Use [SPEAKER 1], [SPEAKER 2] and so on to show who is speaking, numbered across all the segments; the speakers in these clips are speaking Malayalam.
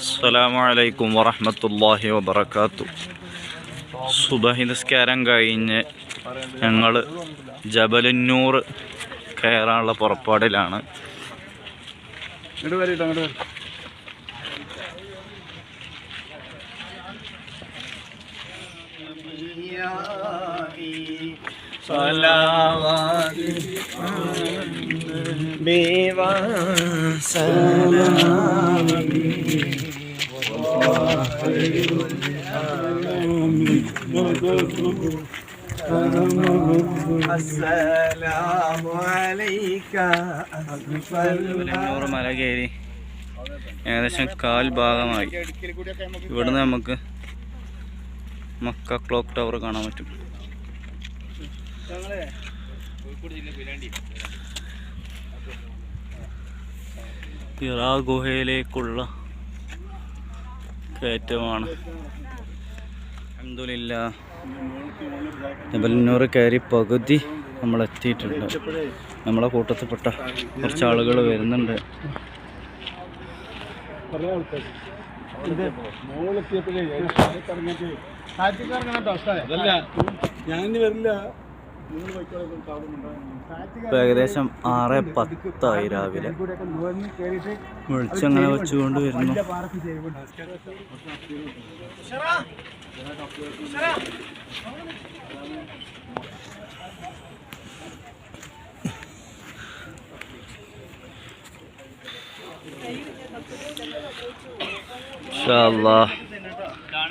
[SPEAKER 1] അസ്സലാമു അലൈക്കും വറഹ്മത്തുള്ളാഹി വബറകാത്തു. സുബഹി നിസ്കാരം കഴിഞ്ഞ് ഞങ്ങൾ ജബലന്നൂർ കയറാനുള്ള പുറപ്പാടിലാണ്.
[SPEAKER 2] ഇങ്ങോട്ട്
[SPEAKER 1] മല കയറി ഏകദേശം കാൽ ഭാഗമായി ഇവിടുന്ന് നമുക്ക് മക്ക ക്ലോക്ക് ടവർ കാണാൻ പറ്റും. ഇറാ ഗുഹയിലേക്കുള്ള കയറ്റമാണ്. അഹമ്മദില്ല ജബലിനൂർ കയറി പകുതി നമ്മൾ എത്തിയിട്ടുണ്ട്. നമ്മളെ കൂട്ടത്തിൽപ്പെട്ട കുറച്ച് ആളുകൾ വരുന്നുണ്ട്.
[SPEAKER 2] ഞാൻ വരില്ല. നിങ്ങൾ പോയിക്കോളാം താഴത്തേക്ക്
[SPEAKER 1] ഇപ്പം ഏകദേശം ആറ് പത്തായി രാവിലെ. വെളിച്ചങ്ങനെ വെച്ചുകൊണ്ട് വരുന്നു.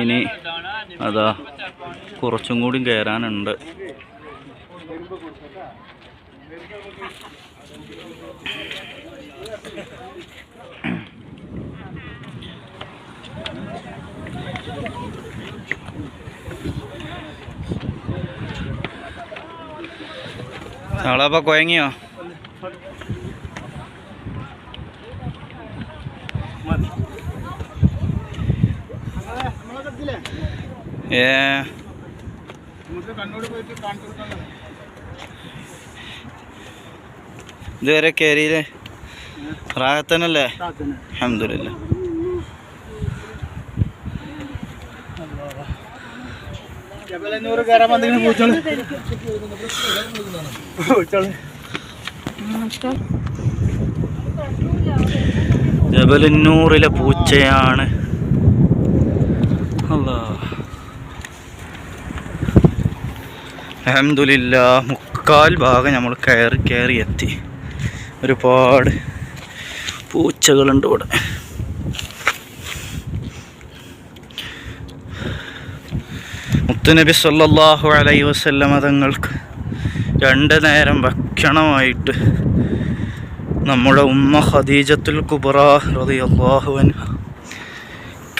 [SPEAKER 1] ഇനി അതാ കുറച്ചും കൂടി കയറാനുണ്ട് നാളെപ്പോ കൊയങ്ങിയോ
[SPEAKER 2] നമ്മളൊക്കെ എത്തില്ലേ
[SPEAKER 1] ഏ
[SPEAKER 2] നമുക്ക് കണ്ണൂർ പോയിട്ട് കാണിച്ചു കൊടുക്കാൻ
[SPEAKER 1] ഇതുവരെ കയറിയില്ലേ റാഹത്തനല്ലേ അഹമ്മദില്ല
[SPEAKER 2] ജബലന്നൂറിലെ കയറാൻ വന്നിങ്ങനെ പൂച്ചോളൂ. പൂച്ചോളൂ.
[SPEAKER 1] ജബലുന്നൂറിലെ പൂച്ചയാണ്. അല്ലാ അഹമ്മദില്ല മുക്കാൽ ഭാഗം നമ്മൾ കയറി കയറി എത്തി. ഒരുപാട് പൂച്ചകളുണ്ട് ഇവിടെ. മുത്തുനബി സല്ലാഹു അലൈ വസല്ലമ തങ്ങൾക്ക് രണ്ട് നേരം ഭക്ഷണമായിട്ട് നമ്മുടെ ഉമ്മ ഖദീജത്തുൽ കുബ്ര റളിയല്ലാഹു അൻഹ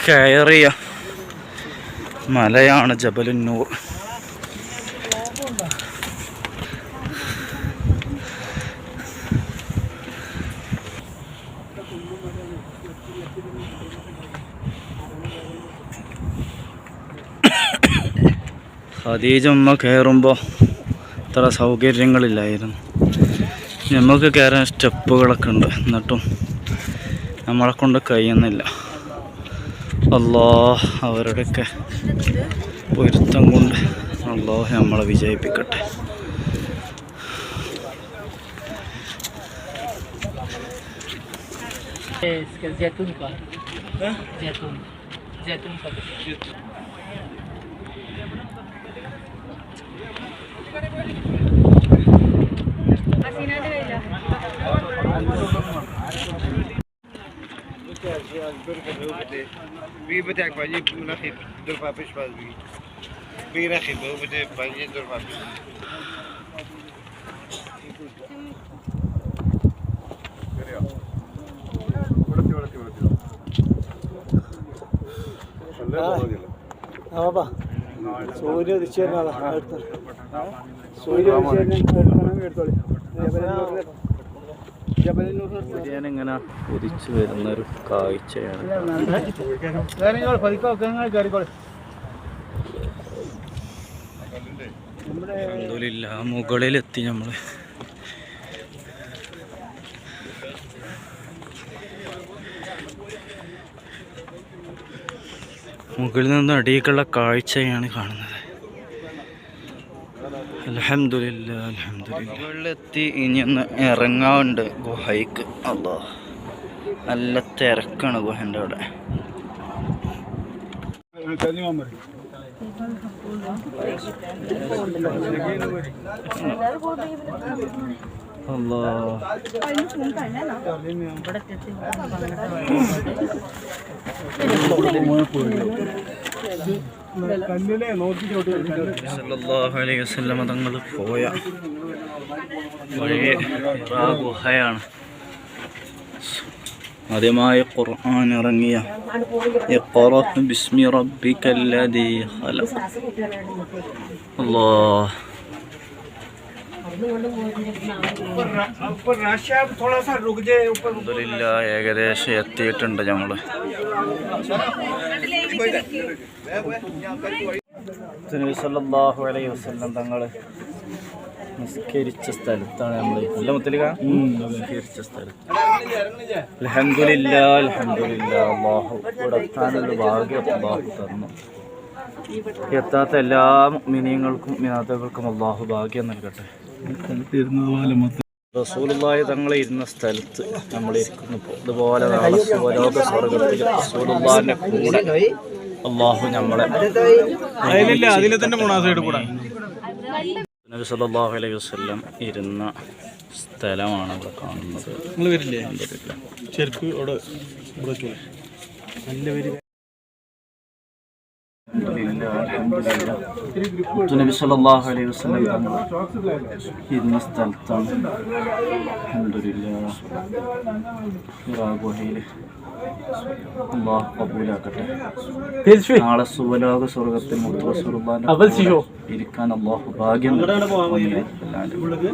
[SPEAKER 1] കയറിയ മലയാണ് ജബലുന്നൂർ. ഖദീജ ഉമ്മ കയറുമ്പോൾ ഇത്ര സൗകര്യങ്ങളില്ലായിരുന്നു നമുക്ക് കയറാൻ സ്റ്റെപ്പുകളൊക്കെ ഉണ്ട് എന്നിട്ടും നമ്മളെ കൊണ്ട് കഴിയുന്നില്ല അല്ലോ അവരുടെയൊക്കെ പൊരുത്തം കൊണ്ട് അല്ലോ നമ്മളെ വിജയിപ്പിക്കട്ടെ
[SPEAKER 3] इसका जैतून का जैतून जैतून का
[SPEAKER 4] بی بده یک بانی نخید دور پاپش باز بگی بی نخید دو بده بانی دور پاپش
[SPEAKER 2] ஆமாப்பா സൂര്യ അടുത്ത് സൂര്യ എടുത്തോളി
[SPEAKER 1] ഇങ്ങനെ ഉദിച്ചു ഒരു കാഴ്ചയാണ്. മുകളിലെത്തി നമ്മൾ മുകളിൽ നിന്ന് അടിയിലേക്കുള്ള കാഴ്ചയാണ് കാണുന്നത്. അലഹമില്ല അലഹമില്ല മുകളിലെത്തി ഇനി ഒന്ന് ഇറങ്ങാറുണ്ട് ഗുഹയ്ക്ക്. അല്ലോ നല്ല തിരക്കാണ് ഗുഹന്റെ അവിടെ.
[SPEAKER 2] കഞ്ഞിമാൻ മതി
[SPEAKER 1] അല്ലോ
[SPEAKER 2] കല്ലിലെ നോക്കി ചോട്ട്
[SPEAKER 1] സല്ലല്ലാഹു അലൈഹി വസല്ലം തങ്ങൾ പോയ വഴി ഹിറാ ഗുഹയാണ് ആദ്യമായി ഖുർആൻ ഇറങ്ങിയ ഇഖ്റ ബിസ്മി റബ്ബിക്കല്ലദീ ഖലഖ് അല്ലാഹ് അബ്ദുലില്ല ഏകദേശം എത്തിയിട്ടുണ്ട് ഞങ്ങൾ സല്ലാഹു അലൈ വസ്ലം തങ്ങൾ നിസ്കരിച്ച സ്ഥലത്താണ് നമ്മൾ അല്ല മുത്തലിക നിസ്കരിച്ച സ്ഥലത്ത്. അലഹമില്ല അലഹമില്ല അള്ളാഹു ഇവിടെ എത്താനുള്ള ഭാഗ്യം അള്ളാഹു തന്നു. എത്താത്ത എല്ലാ മിനിയങ്ങൾക്കും മിനാതകൾക്കും അള്ളാഹു ഭാഗ്യം നൽകട്ടെ. റസൂലുള്ളാഹി തങ്ങൾ ഇരുന്ന സ്ഥലത്ത് നമ്മൾ ഇരിക്കുന്നു. അതുപോലെ ഇതുപോലെ നാളെ സ്വലോക സ്വർഗത്തിൽ റസൂലുള്ളാഹിന്റെ കൂടെ അള്ളാഹു നമ്മളെ
[SPEAKER 2] അതിലെ തന്നെ
[SPEAKER 1] നബി സല്ലല്ലാഹു അലൈഹി വസല്ലം ഇരുന്ന സ്ഥലമാണ് ഇവിടെ കാണുന്നത്.
[SPEAKER 2] നിങ്ങൾ വരില്ലേ. ചെരുപ്പ് അവിടെ. നല്ല പേര്
[SPEAKER 1] നബി സല്ലല്ലാഹു അലൈഹി വസല്ലം ഇരുന്ന സ്ഥലത്താണ് അൽഹംദുലില്ലാ. ഹിറാ ഗുഹയിൽ അള്ളാഹു കബൂലാക്കട്ടെ. നാളെ സുവലോക സ്വർഗത്തിൽ ഇരിക്കാൻ അള്ളാഹു ഭാഗ്യം നൽകി.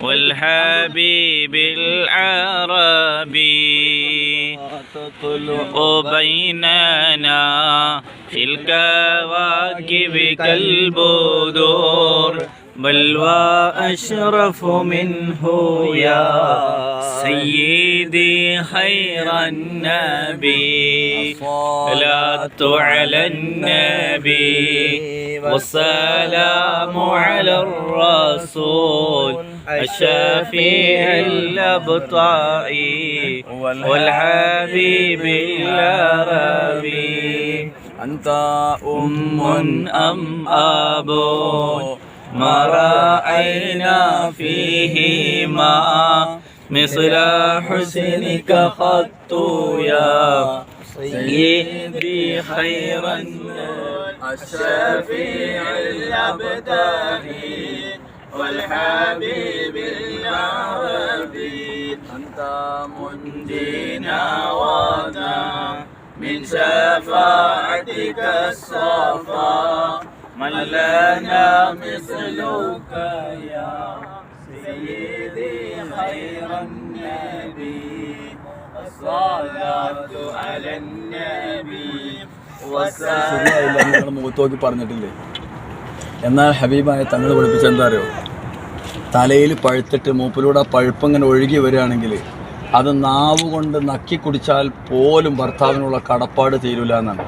[SPEAKER 1] والحبيب العربي تطلع بيننا في الكواكب كالبدور بل وأشرف منه يا سيدي خير النبي. لا على النبي والسلام على الرسول الشفيع الأبطاء والحبيب العربي أنت أم أم أبو. ما رأينا فيهما؟ مثل حسنك خط يا سيدي خير الشفيع الأبداني والحبيب العربي أنت منجينا ودا من شفاعتك الصفا. من لنا مثلك يا سيدي خير النبي الصلاة على النبي والسلام
[SPEAKER 5] ശരിയായില്ല എന്ന് നിങ്ങൾ മുഖത്ത് നോക്കി പറഞ്ഞിട്ടില്ലേ എന്നാൽ ഹബീബായ തങ്ങൾ പഠിപ്പിച്ച എന്താ അറിയോ തലയിൽ പഴുത്തിട്ട് മൂപ്പിലൂടെ ആ പഴുപ്പ് ഇങ്ങനെ ഒഴുകി വരികയാണെങ്കിൽ അത് നാവ് കൊണ്ട് നക്കി കുടിച്ചാൽ പോലും ഭർത്താവിനുള്ള കടപ്പാട് തീരൂല എന്നാണ്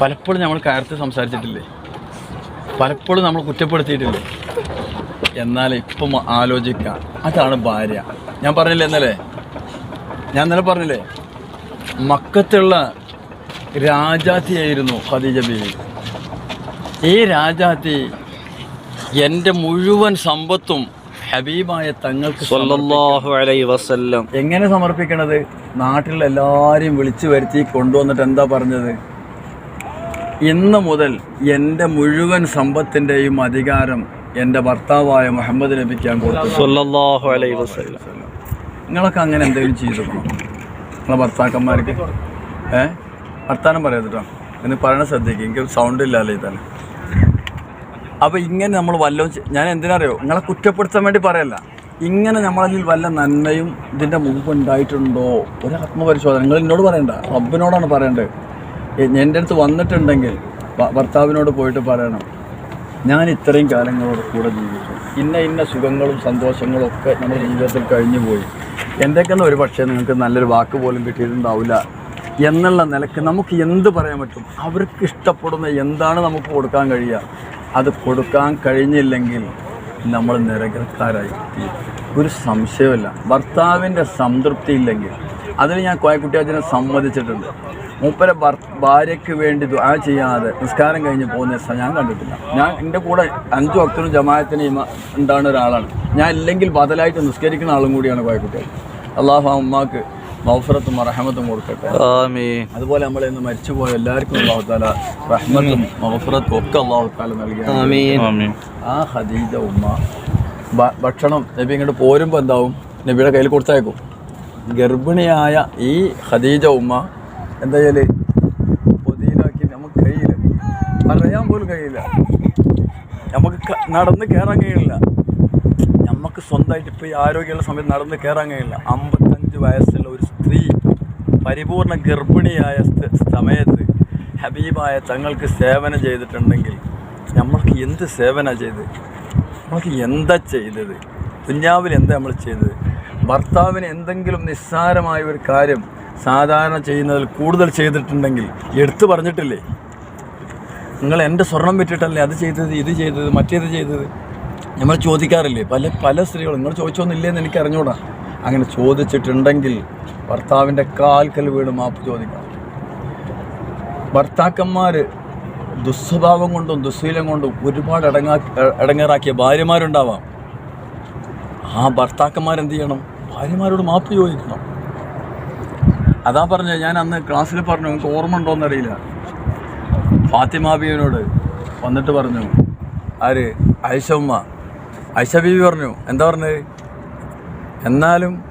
[SPEAKER 5] പലപ്പോഴും നമ്മൾ കയർത്ത് സംസാരിച്ചിട്ടില്ലേ പലപ്പോഴും നമ്മൾ കുറ്റപ്പെടുത്തിയിട്ടില്ലേ എന്നാൽ ഇപ്പം ആലോചിക്കാം. അതാണ് ഭാര്യ. ഞാൻ പറഞ്ഞില്ലേ ഇന്നലെ? ഞാൻ ഇന്നലെ പറഞ്ഞില്ലേ? മക്കത്തുള്ള രാജാത്തിയായിരുന്നു ഖദീജ ബീവി. ഈ രാജാത്തി എന്റെ മുഴുവൻ സമ്പത്തും ഹബീബായ തങ്ങൾക്ക്
[SPEAKER 1] വസല്ലം.
[SPEAKER 5] എങ്ങനെ സമർപ്പിക്കണത്? നാട്ടിലുള്ള എല്ലാവരെയും വിളിച്ചു വരുത്തി കൊണ്ടുവന്നിട്ട് എന്താ പറഞ്ഞത്? ഇന്ന് മുതൽ എന്റെ മുഴുവൻ സമ്പത്തിന്റെയും അധികാരം എന്റെ ഭർത്താവായ മുഹമ്മദ് നബിക്കാൻ കൊടുത്തു.
[SPEAKER 1] അലൈഹി
[SPEAKER 5] നിങ്ങളൊക്കെ അങ്ങനെ എന്തെങ്കിലും ചെയ്തിട്ടുണ്ടോ നിങ്ങളെ ഭർത്താക്കന്മാർക്ക്. ഏ? വർത്താനം പറയാതിട്ടോ എന്ന് പറയണ ശ്രദ്ധിക്കുക എനിക്ക് സൗണ്ട് ഇല്ലല്ലോ തന്നെ അപ്പോൾ ഇങ്ങനെ നമ്മൾ വല്ലതും ഞാൻ എന്തിനറിയോ? നിങ്ങളെ കുറ്റപ്പെടുത്താൻ വേണ്ടി പറയല്ല. ഇങ്ങനെ നമ്മളതിൽ വല്ല നന്മയും ഇതിന്റെ മുമ്പ് ഉണ്ടായിട്ടുണ്ടോ? ഒരു ആത്മപരിശോധന. നിങ്ങൾ എന്നോട് പറയണ്ട. റബ്ബിനോടാണ് പറയേണ്ടത്. എന്റെ എന്റെ അടുത്ത് വന്നിട്ടുണ്ടെങ്കിൽ ഭർത്താവിനോട് പോയിട്ട് പറയണം. ഞാൻ ഇത്രയും കാലങ്ങളോട് കൂടെ ജീവിച്ചു. ഇന്ന ഇന്ന സുഖങ്ങളും സന്തോഷങ്ങളും ഒക്കെ നമ്മുടെ ജീവിതത്തിൽ കഴിഞ്ഞു പോയി. എന്തൊക്കെയെന്ന് ഒരു പക്ഷേ നിങ്ങൾക്ക് നല്ലൊരു വാക്ക് പോലും കിട്ടിയിട്ടുണ്ടാവില്ല എന്നുള്ള നിലയ്ക്ക് നമുക്ക് എന്ത് പറയാൻ പറ്റും? അവർക്ക് ഇഷ്ടപ്പെടുന്ന എന്താണ് നമുക്ക് കൊടുക്കാൻ കഴിയുക? അത് കൊടുക്കാൻ കഴിഞ്ഞില്ലെങ്കിൽ നമ്മൾ നിരകൃക്കാരായി. ഒരു സംശയമില്ല ഭർത്താവിന്റെ സംതൃപ്തി ഇല്ലെങ്കിൽ അതിൽ ഞാൻ കോയക്കുട്ടിയാച്ചനെ സമ്മതിച്ചിട്ടുണ്ട്. മൂപ്പരെ ഭർ ഭാര്യയ്ക്ക് വേണ്ടി ദുആ ചെയ്യാതെ നിസ്കാരം കഴിഞ്ഞ് പോകുന്ന ദിവസം ഞാൻ കണ്ടിട്ടില്ല. ഞാൻ എന്റെ കൂടെ അഞ്ചു ഭക്തനും ജമായത്തിനെയും ഇമ ഉണ്ടാകുന്ന ഒരാളാണ്. ഞാൻ ഇല്ലെങ്കിൽ ബദലായിട്ട് നിസ്കരിക്കുന്ന ആളും കൂടിയാണ് കോയക്കുട്ടിയാച്ചൻ അള്ളാഹു അമ്മാക്ക് ഉമ്മാക്ക് മൗഫറത്തും റഹമത്തും കൊടുക്കട്ടെ.
[SPEAKER 1] ആമീൻ.
[SPEAKER 5] അതുപോലെ നമ്മൾ ഇന്ന് മരിച്ചുപോയ എല്ലാവർക്കും അള്ളാഹു താല റഹ്മത്തും മൗഫറത്തും ഒക്കെ അള്ളാഹു താല നൽകി
[SPEAKER 1] ആമീൻ.
[SPEAKER 5] ആ ഖദീജ ഉമ്മ ഭക്ഷണം നബി ഇങ്ങോട്ട് പോരുമ്പോൾ എന്താവും? നബിയുടെ കയ്യിൽ കൊടുത്തയക്കും. ഗർഭിണിയായ ഈ ഖദീജ ഉമ്മ എന്താ ചെയ്യൽ പൊതിയിലാക്കി നമുക്ക് കഴിയില്ല പറയാൻ പോലും കഴിയില്ല. നമുക്ക് നടന്ന് കയറാൻ കഴിയില്ല. നമുക്ക് സ്വന്തമായിട്ട് ഇപ്പോൾ ഈ ആരോഗ്യമുള്ള സമയത്ത് നടന്ന് കയറാൻ കഴിയില്ല. അമ്പത്തഞ്ച് വയസ്സുള്ള ഒരു സ്ത്രീ പരിപൂർണ ഗർഭിണിയായ സമയത്ത് ഹബീബായ തങ്ങൾക്ക് സേവനം ചെയ്തിട്ടുണ്ടെങ്കിൽ നമ്മൾക്ക് എന്ത് സേവന ചെയ്ത് നമ്മൾക്ക് എന്താ ചെയ്തത്? ദുഞ്ഞാവിൽ എന്താ നമ്മൾ ചെയ്തത്? ഭർത്താവിന് എന്തെങ്കിലും നിസ്സാരമായ ഒരു കാര്യം സാധാരണ ചെയ്യുന്നതിൽ കൂടുതൽ ചെയ്തിട്ടുണ്ടെങ്കിൽ എടുത്തു പറഞ്ഞിട്ടില്ലേ? നിങ്ങൾ എന്റെ സ്വർണം വിറ്റിട്ടല്ലേ അത് ചെയ്തത് ഇത് ചെയ്തത് മറ്റേത് ചെയ്തത്? നമ്മൾ ചോദിക്കാറില്ലേ? പല പല സ്ത്രീകളും നിങ്ങൾ ചോദിച്ചൊന്നുമില്ലേന്ന് എനിക്ക് അറിഞ്ഞൂടാ. അങ്ങനെ ചോദിച്ചിട്ടുണ്ടെങ്കിൽ ഭർത്താവിന്റെ കാൽക്കൽ വീട് മാപ്പ് ചോദിക്കണം. ഭർത്താക്കന്മാർ ദുസ്വഭാവം കൊണ്ടും ദുസ്ശീലം കൊണ്ടും ഒരുപാട് അടങ്ങാ അടങ്ങേറാക്കിയ ഭാര്യമാരുണ്ടാവാം. ആ ഭർത്താക്കന്മാരെന്ത് ചെയ്യണം? ഭാര്യമാരോട് മാപ്പ് ചോദിക്കണം. അതാ പറഞ്ഞത് ഞാൻ അന്ന് ക്ലാസ്സിൽ പറഞ്ഞു നിങ്ങൾക്ക് ഓർമ്മ ഉണ്ടോയെന്നറിയില്ല ഫാത്തിമ ബീവിനോട് വന്നിട്ട് പറഞ്ഞു ആര്? ഉമ്മ. ആയിഷ ബീവി പറഞ്ഞു എന്താ പറഞ്ഞത് എന്നാലും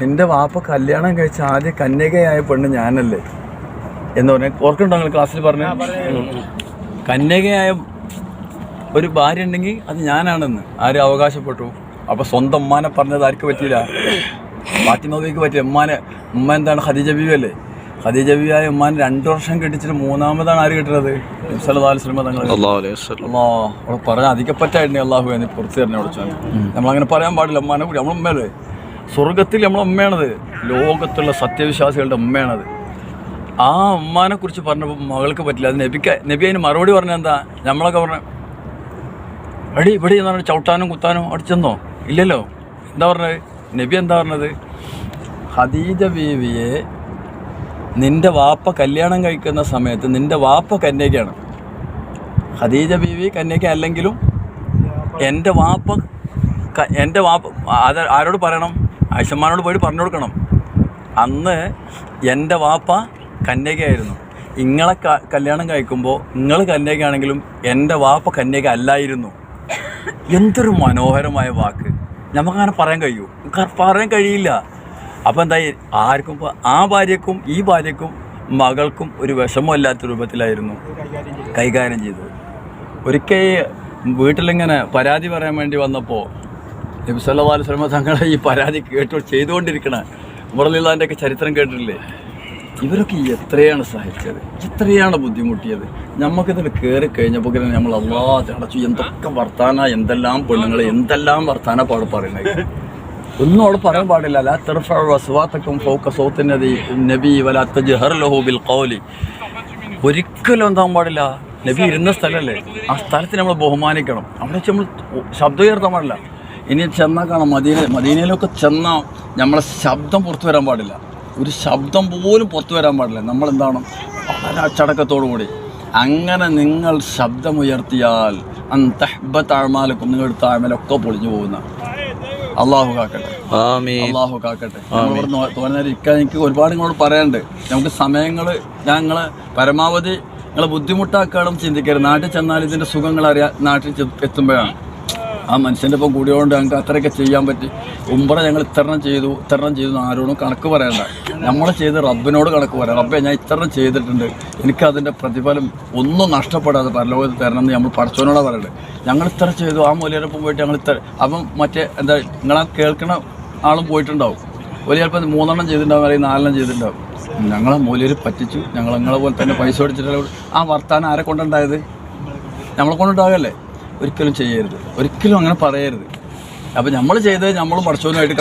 [SPEAKER 5] എന്റെ വാപ്പ കല്യാണം കഴിച്ച ആദ്യ കന്യകയായ പെണ്ണ് ഞാനല്ലേ? എന്ന് പറഞ്ഞു ഓർക്കുണ്ടോ നിങ്ങൾ ക്ലാസ്സിൽ പറഞ്ഞു? കന്യകയായ ഒരു ഭാര്യ ഉണ്ടെങ്കിൽ അത് ഞാനാണെന്ന്. ആര് അവകാശപ്പെട്ടു? അപ്പോൾ സ്വന്തം ഉമ്മാനെ പറഞ്ഞത് ആർക്ക് പറ്റിയില്ല ഫാത്തിമ ബീവിക്ക് പറ്റിയ ഉമ്മാനെ ഉമ്മ എന്താണ് ഖദീജ ബീവി അല്ലേ? ഖദീജ ബീവിയായ ഉമ്മാനെ രണ്ട് വർഷം കെട്ടിച്ചിട്ട് മൂന്നാമതാണ് ആര് കിട്ടുന്നത് അവിടെ പറഞ്ഞ അധികപ്പറ്റായിരുന്നു അള്ളാഹു എന്ന് പുറത്ത് തന്നെ വിളിച്ചാൽ നമ്മളങ്ങനെ പറയാൻ പാടില്ല ഉമ്മാനെ കൂടി. നമ്മളെ ഉമ്മയല്ലേ? സ്വർഗത്തിൽ നമ്മളെ ഉമ്മയാണത്. ലോകത്തുള്ള സത്യവിശ്വാസികളുടെ ഉമ്മയാണത്. ആ ഉമ്മാനെ കുറിച്ച് പറഞ്ഞപ്പോൾ മകൾക്ക് പറ്റില്ല. അത് നബിക്ക നബി അതിന് മറുപടി പറഞ്ഞ എന്താ? നമ്മളൊക്കെ പറഞ്ഞ അടി ഇവിടെ എന്ന് പറഞ്ഞാൽ ചവിട്ടാനും കുത്താനും അടിച്ചെന്നോ? ഇല്ലല്ലോ. എന്താ പറഞ്ഞത്? നബി എന്താ പറഞ്ഞത്? ഹദീജ ബീവിയെ നിന്റെ വാപ്പ കല്യാണം കഴിക്കുന്ന സമയത്ത് നിന്റെ വാപ്പ കന്യകയാണ്. ഖദീജ ബീവി കന്യക അല്ലെങ്കിലും എന്റെ വാപ്പ എന്റെ വാപ്പ അത് ആരോട് പറയണം? ആയിഷമ്മാനോട് പോയി പറഞ്ഞു കൊടുക്കണം. അന്ന് എന്റെ വാപ്പ കന്യകയായിരുന്നു. ഇങ്ങളെ കല്യാണം കഴിക്കുമ്പോൾ നിങ്ങൾ കന്യകയാണെങ്കിലും എന്റെ വാപ്പ കന്യക അല്ലായിരുന്നു. എന്തൊരു മനോഹരമായ വാക്ക്. നമുക്കങ്ങനെ പറയാൻ കഴിയൂ. നമുക്ക് പറയാൻ കഴിയില്ല. അപ്പോൾ എന്തായി? ആർക്കും ആ ഭാര്യക്കും ഈ ഭാര്യക്കും മകൾക്കും ഒരു വിഷമമില്ലാത്ത രൂപത്തിലായിരുന്നു കൈകാര്യം ചെയ്തത്. ഒരിക്കൽ വീട്ടിലിങ്ങനെ പരാതി പറയാൻ വേണ്ടി വന്നപ്പോൾ നബി സല്ലല്ലാഹു അലൈഹി വസല്ലം തങ്ങളെ ഈ പരാതി കേട്ടോ ചെയ്തുകൊണ്ടിരിക്കണ. ഉമർലില്ലാന്റെ ഒക്കെ ചരിത്രം കേട്ടിട്ടില്ലേ? ഇവരൊക്കെ എത്രയാണ് സഹിച്ചത്? എത്രയാണ് ബുദ്ധിമുട്ടിയത്? നമുക്കിതിൽ കയറി കഴിഞ്ഞപ്പോൾ നമ്മൾ അള്ളാ ചടച്ചു എന്തൊക്കെ വർത്താന എന്തെല്ലാം പെണ്ണുങ്ങൾ എന്തെല്ലാം വർത്താന പാട് പറയുന്നത്? ഒന്നും അവിടെ പറയാൻ പാടില്ല. ലാ തർഫഉ അസ്വാതക്കും ഫൗക സൗത്തി നബി ബിൽ ഖൗലി. ഒരിക്കലും എന്താകാൻ പാടില്ല. നബി ഇരുന്ന സ്ഥലമല്ലേ ആ സ്ഥലത്തിന് നമ്മൾ ബഹുമാനിക്കണം. അവിടെ വെച്ച് നമ്മൾ ശബ്ദം ഉയർത്താൻ പാടില്ല. ഇനി ചെന്നാൽ കാണാം. മദീന മദീനയിലൊക്കെ ചെന്നാൽ നമ്മളെ ശബ്ദം പുറത്തു വരാൻ പാടില്ല. ഒരു ശബ്ദം പോലും പുറത്തു വരാൻ പാടില്ല. നമ്മളെന്താണ്? വളരെ അച്ചടക്കത്തോടു കൂടി. അങ്ങനെ നിങ്ങൾ ശബ്ദമുയർത്തിയാൽ അന്തഹ്ബത്താഴ്മാലക്കും നിങ്ങളുടെ താഴ്മലൊക്കെ പൊളിഞ്ഞു പോകുന്ന. അള്ളാഹു കാക്കട്ടെ. അള്ളാഹു കാക്കട്ടെ. തോന്നുന്നത് ഇരിക്കാൻ എനിക്ക് ഒരുപാട് നിങ്ങളോട് പറയാനുണ്ട്. നമുക്ക് സമയങ്ങൾ ഞങ്ങൾ പരമാവധി നിങ്ങളെ ബുദ്ധിമുട്ടാക്കാനും ചിന്തിക്കരുത്. നാട്ടിൽ ചെന്നാൽ ഇതിന്റെ സുഖങ്ങൾ അറിയാൻ നാട്ടിൽ എത്തുമ്പോഴാണ്. ആ മനുഷ്യന്റെ ഒപ്പം കൂടിയോണ്ട് ഞങ്ങൾക്ക് അത്രയൊക്കെ ചെയ്യാൻ പറ്റി. ഉമ്പറ ഞങ്ങൾ ഇത്തരണം ചെയ്തു ഇത്തരണം ചെയ്തു ആരോടും കണക്ക് പറയണ്ട. നമ്മൾ ചെയ്ത് റബ്ബിനോട് കണക്ക് പറയാം. റബ്ബെ ഞാൻ ഇത്തരണം ചെയ്തിട്ടുണ്ട്. എനിക്ക് അതിന്റെ പ്രതിഫലം ഒന്നും നഷ്ടപ്പെടാതെ പരലോകത്ത് തരണം എന്ന് നമ്മൾ പഠിച്ചവനോടാണ് പറയണ്ടത് ഞങ്ങൾ ഇത്ര ചെയ്തു ആ മൂലയോടൊപ്പം പോയിട്ട് ഞങ്ങൾ ഇത്ര അപ്പം മറ്റേ എന്താ നിങ്ങളാ കേൾക്കണ ആളും പോയിട്ടുണ്ടാവും. ഒരു ചിലപ്പോൾ മൂന്നെണ്ണം ചെയ്തിട്ടുണ്ടാവും അല്ലെങ്കിൽ നാലെണ്ണം ചെയ്തിട്ടുണ്ടാവും. ഞങ്ങളെ മൂലയിൽ പറ്റിച്ചു. ഞങ്ങൾ നിങ്ങളെ പോലെ തന്നെ പൈസ കൊടുത്തിട്ടുള്ള ആ വർത്താനം ആരെ കൊണ്ടുണ്ടായത്? നമ്മളെ കൊണ്ടുണ്ടാകല്ലേ? ഒരിക്കലും ചെയ്യരുത്. ഒരിക്കലും അങ്ങനെ പറയരുത്. അപ്പം നമ്മൾ ചെയ്തത് നമ്മൾ പഠിച്ചവനുമായിട്ട്